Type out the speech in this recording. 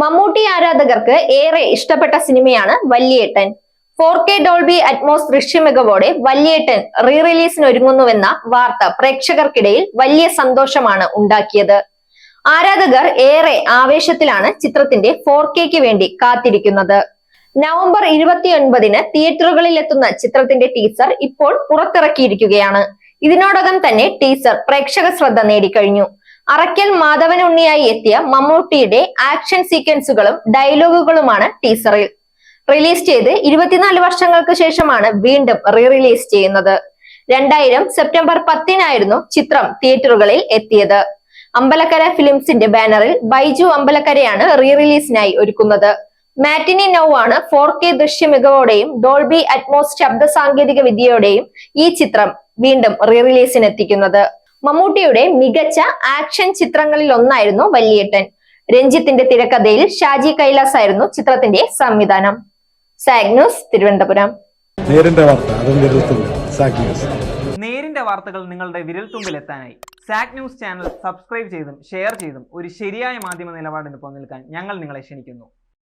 മമ്മൂട്ടി ആരാധകർക്ക് ഏറെ ഇഷ്ടപ്പെട്ട സിനിമയാണ് Valyettan. Four K Dolby Atmos ദൃശ്യമികവോടെ Valyettan re റിലീസിന് ഒരുങ്ങുന്നുവെന്ന വാർത്ത പ്രേക്ഷകർക്കിടയിൽ വലിയ സന്തോഷമാണ് ഉണ്ടാക്കിയത്. ആരാധകർ ഏറെ ആവേശത്തിലാണ് ചിത്രത്തിന്റെ ഫോർ കെക്ക് വേണ്ടി കാത്തിരിക്കുന്നത്. നവംബർ ഇരുപത്തിയൊൻപതിന് തിയേറ്ററുകളിൽ എത്തുന്ന ചിത്രത്തിന്റെ ടീസർ ഇപ്പോൾ പുറത്തിറക്കിയിരിക്കുകയാണ്. ഇതിനോടകം തന്നെ ടീസർ പ്രേക്ഷക ശ്രദ്ധ നേടിക്കഴിഞ്ഞു. അറയ്ക്കൽ മാധവനുണ്ണിയായി എത്തിയ മമ്മൂട്ടിയുടെ ആക്ഷൻ സീക്വൻസുകളും ഡയലോഗുകളുമാണ് ടീസറിൽ റിലീസ് ചെയ്ത് ഇരുപത്തിനാല് വർഷങ്ങൾക്ക് ശേഷമാണ് വീണ്ടും റീ റിലീസ് ചെയ്യുന്നത്. രണ്ടായിരം സെപ്റ്റംബർ പത്തിനായിരുന്നു ചിത്രം തിയേറ്ററുകളിൽ എത്തിയത്. അമ്പലക്കര ഫിലിംസിന്റെ ബാനറിൽ ബൈജു അമ്പലക്കരയാണ് റീ റിലീസിനായി ഒരുക്കുന്നത്. മാറ്റിനി നൗ ആണ് ഫോർ കെ ദൃശ്യമികവോടെയും ഡോൾബി അറ്റ്മോസ് ശബ്ദ സാങ്കേതിക വിദ്യയോടെയും ഈ ചിത്രം വീണ്ടും റീ റിലീസിന് എത്തിക്കുന്നത്. മമ്മൂട്ടിയുടെ മികച്ച ആക്ഷൻ ചിത്രങ്ങളിൽ ഒന്നായിരുന്നു വല്യേട്ടൻ. രഞ്ജിത്തിന്റെ തിരക്കഥയിൽ ഷാജി കൈലാസ് ആയിരുന്നു ചിത്രത്തിന്റെ സംവിധാനം. സാഗ് ന്യൂസ് തിരുവനന്തപുരം. നേരിന്റെ വാർത്ത അതും വിരൽത്തുണ്ട് സാക് ന്യൂസ്. നേരിന്റെ വാർത്തകൾ നിങ്ങളുടെ വിരൽത്തുമ്പിൽ എത്താനായി. സാക് ന്യൂസ് ചാനൽ സബ്സ്ക്രൈബ് ചെയ്തും ഷെയർ ചെയ്തും ഒരു ശരിയായ മാധ്യമ നിലപാടിന് നിൽക്കാൻ ഞങ്ങൾ നിങ്ങളെ ക്ഷണിക്കുന്നു.